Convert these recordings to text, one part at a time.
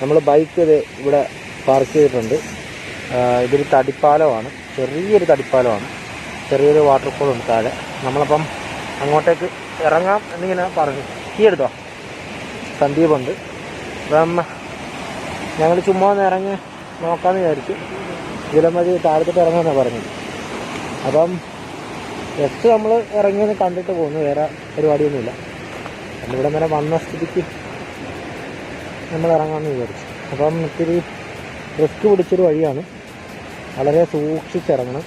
നമ്മൾ ബൈക്ക് ഇവിടെ പാർക്ക് ചെയ്തിട്ടുണ്ട്. ഇതൊരു തടിപ്പാലമാണ്. ചെറിയൊരു തടിപ്പാലമാണ്. ചെറിയൊരു വാട്ടർഫോൾ ഉണ്ട് താഴെ. നമ്മളപ്പം അങ്ങോട്ടേക്ക് ഇറങ്ങാം എന്നിങ്ങനെ പറഞ്ഞു. കീ എടുത്തോ? സന്ദീപുണ്ട്. അപ്പം ഞങ്ങൾ ചുമ്മാ ഒന്ന് ഇറങ്ങി നോക്കാമെന്ന് വിചാരിച്ചു. ഇതിലമതി താഴത്തിട്ട് ഇറങ്ങാമെന്നാണ് പറഞ്ഞത്. അപ്പം ജസ്റ്റ് നമ്മൾ ഇറങ്ങിയൊന്ന് കണ്ടിട്ട് പോകുന്നു വേറെ പരിപാടിയൊന്നുമില്ല. നമ്മളിവിടെ വരെ വന്ന സ്ഥിതിക്ക് നമ്മൾ ഇറങ്ങാമെന്ന് വിചാരിച്ചു. അപ്പം ഇത്തിരി റിസ്ക് പിടിച്ചൊരു വഴിയാണ്. വളരെ സൂക്ഷിച്ചിറങ്ങണം.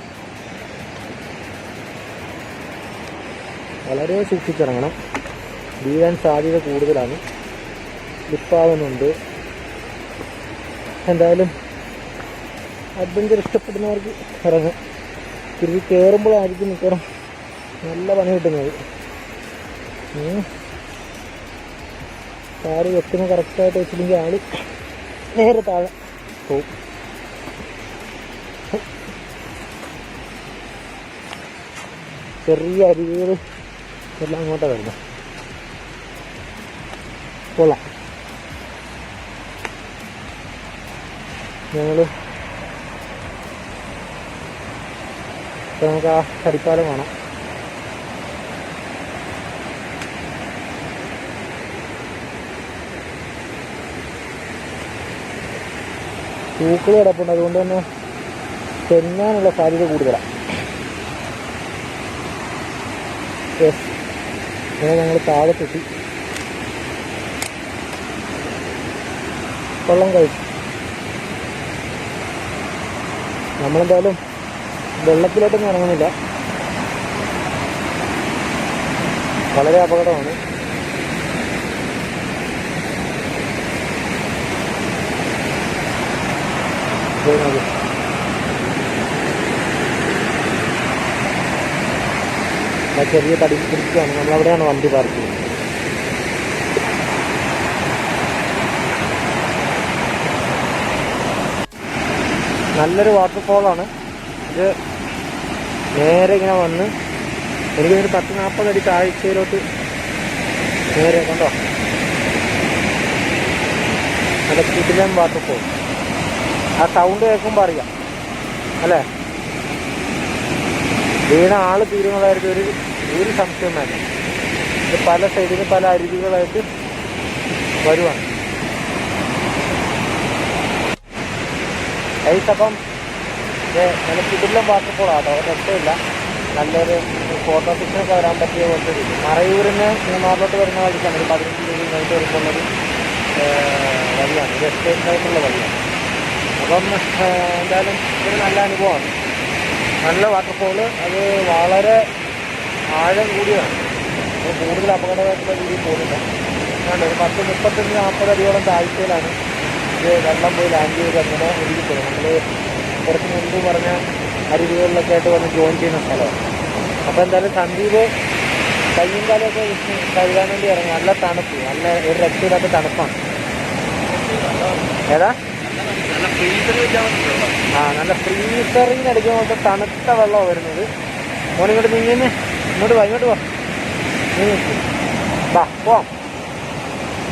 വളരെ സൂക്ഷിച്ചിറങ്ങണം. വീഴാൻ സാധ്യത കൂടുതലാണ്. സ്ലിപ്പാകുന്നുണ്ട് എന്തായാലും അഡ്വഞ്ചർ ഇഷ്ടപ്പെടുന്നവർക്ക് ഇറങ്ങും. തിരിച്ച് കയറുമ്പോഴായിരിക്കും മിക്കവാറും നല്ല പണി കിട്ടുന്നത്. കാറ് വെക്കുന്ന കറക്റ്റായിട്ട് വെച്ചില്ലെങ്കിൽ ആൾ നേരെ താഴെ. പോവും ചെറിയ അരികുകൾ എല്ലാം അങ്ങോട്ടാണ് വരുന്നത് കൊള്ളാം. ഞങ്ങൾ നമുക്ക് ആ കരിപ്പാലം കാണാം. പൂക്കൾ കിടപ്പുണ്ട്. അതുകൊണ്ട് തന്നെ തെന്നാനുള്ള സാധ്യത കൂടുതലാണ് യെസ് അങ്ങനെ ഞങ്ങൾ താഴത്തെത്തി വെള്ളം കഴിച്ചു. നമ്മളെന്തായാലും വെള്ളത്തിലോട്ടൊന്നും ഇറങ്ങുന്നില്ല. വളരെ അപകടമാണ്. നോക്ക്. ആ ചെറിയ തടി പിടിക്കുകയാണ് നമ്മളവിടെയാണ് വണ്ടി പാർക്ക് ചെയ്യുന്നത്. നല്ലൊരു വാട്ടർഫോളാണ് ഇത് നേരെ ഇങ്ങനെ വന്ന് എനിക്ക് ഒരു പത്ത് നാൽപ്പത് അടി താഴ്ചയിലോട്ട് നേരെ കണ്ടോ? നല്ല കിടിലൻ വാട്ടർഫോൾ ആ സൗണ്ട് കേൾക്കുമ്പോൾ അറിയാം. അല്ലേ? വീണ ആൾ തീരുന്നതായിട്ട് ഒരു ഒരു സംശയം വേണ്ട. ഇത് പല സൈഡിൽ പല അരുവികളായിട്ട് വരുവാണ്. ഐസ് അപ്പം നല്ല കിടിലം വാട്ടർഫോളാട്ടോ രക്ഷയില്ല. നല്ലൊരു ഫോട്ടോ പിക്ചറൊക്കെ വരാൻ പറ്റിയ പോലത്തെ ഒരു. മറയൂരിന് മൂന്നാറിലോട്ട് വരുന്ന വഴിക്കാണ്. ഒരു പതിനഞ്ച് രൂപ കഴിഞ്ഞിട്ട് വരുമ്പോഴുള്ളൊരു വഴിയാണ്. ഒരു എസ്റ്റേറ്റ് ആയിട്ടുള്ള വഴിയാണ്. അപ്പം എന്തായാലും ഇതൊരു നല്ല അനുഭവമാണ് നല്ല വാട്ടർഫോൾ അത് വളരെ ആഴം കൂടിയാണ് കൂടുതൽ അപകടമായിട്ടുള്ള രീതിയിൽ പോകുന്നില്ല അതുകൊണ്ട് ഒരു പത്ത് മുപ്പത്തഞ്ച് നാൽപ്പത് അടിയോളം താഴ്ചയിലാണ് ഇത് വെള്ളം പോയി ലാൻഡ് ചെയ്ത് അങ്ങനെ ഒഴുകിപ്പോയി നമ്മൾ കുറച്ച് മുൻപ് പറഞ്ഞ അരുവികളിലൊക്കെ ആയിട്ട് വന്ന് ജോയിൻ ചെയ്യുന്ന സ്ഥലമാണ്. അപ്പോൾ എന്തായാലും സന്ദീപ് കയ്യും കാലമൊക്കെ കഴുകാൻ വേണ്ടി ഇറങ്ങി. നല്ല തണുപ്പ് നല്ല ഒരു രക്ഷയില്ലാത്ത തണുപ്പാണ്. ഏതാ? ആ നല്ല ഫ്രീസറിങ് അടിക്കുമ്പോൾ തണുത്ത വെള്ളമാണ് വരുന്നത്. മോൻ ഇങ്ങോട്ട് നീങ്ങുന്നേ ഇങ്ങോട്ട് വാ ഇങ്ങോട്ട് വാ. വാ പോവാം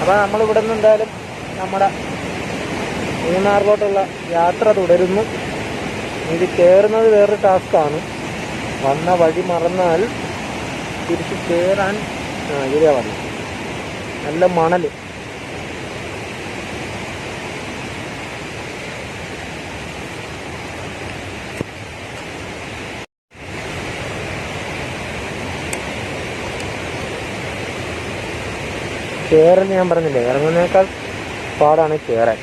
അപ്പോൾ നമ്മൾ ഇവിടെ നിന്ന് എന്തായാലും നമ്മുടെ മൂന്നാറിലോട്ടുള്ള യാത്ര തുടരുന്നു. ഇത് കയറുന്നത് വേറൊരു ടാസ്ക്കാണ് വന്ന വഴി മറന്നാൽ തിരിച്ച് കയറാൻ ആ പറഞ്ഞു നല്ല മണൽ കയറൽ ഞാൻ പറഞ്ഞില്ലേ? ഇറങ്ങുന്നതിനേക്കാൾ പാടാണ് കയറാൻ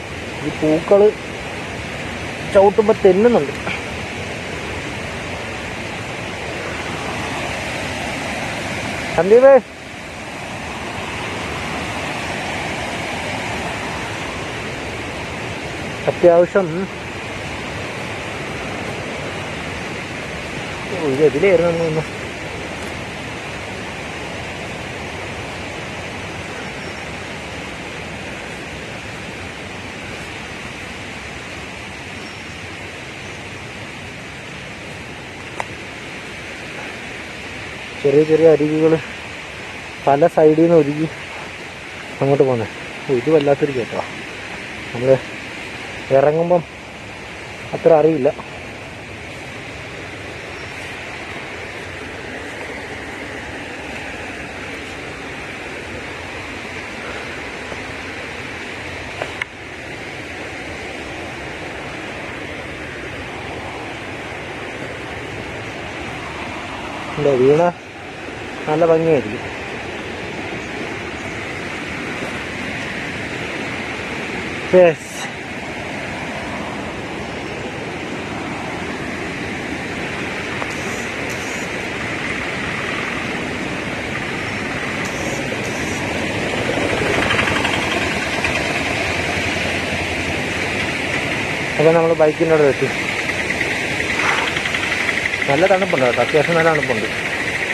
ഈ പൂക്കൾ ചവിട്ടുമ്പോൾ തെന്നുന്നുണ്ട്. സന്ദീപേ. അത്യാവശ്യം. ഓ, ചെറിയ ചെറിയ അരുവികൾ പല സൈഡിൽ നിന്ന് ഒരുങ്ങി അങ്ങോട്ട് പോകുന്നത് ഇത് വല്ലാത്തൊരു കേട്ടോ. നമ്മൾ ഇറങ്ങുമ്പം അത്ര അറിയില്ല. വീണ? നല്ല ഭംഗിയായിരിക്കും. യെസ് അപ്പോൾ നമ്മൾ ബൈക്കിന്റെ അവിടെ എത്തി നല്ല തണുപ്പുണ്ട് കേട്ടോ. അത്യാവശ്യം നല്ല തണുപ്പുണ്ട്.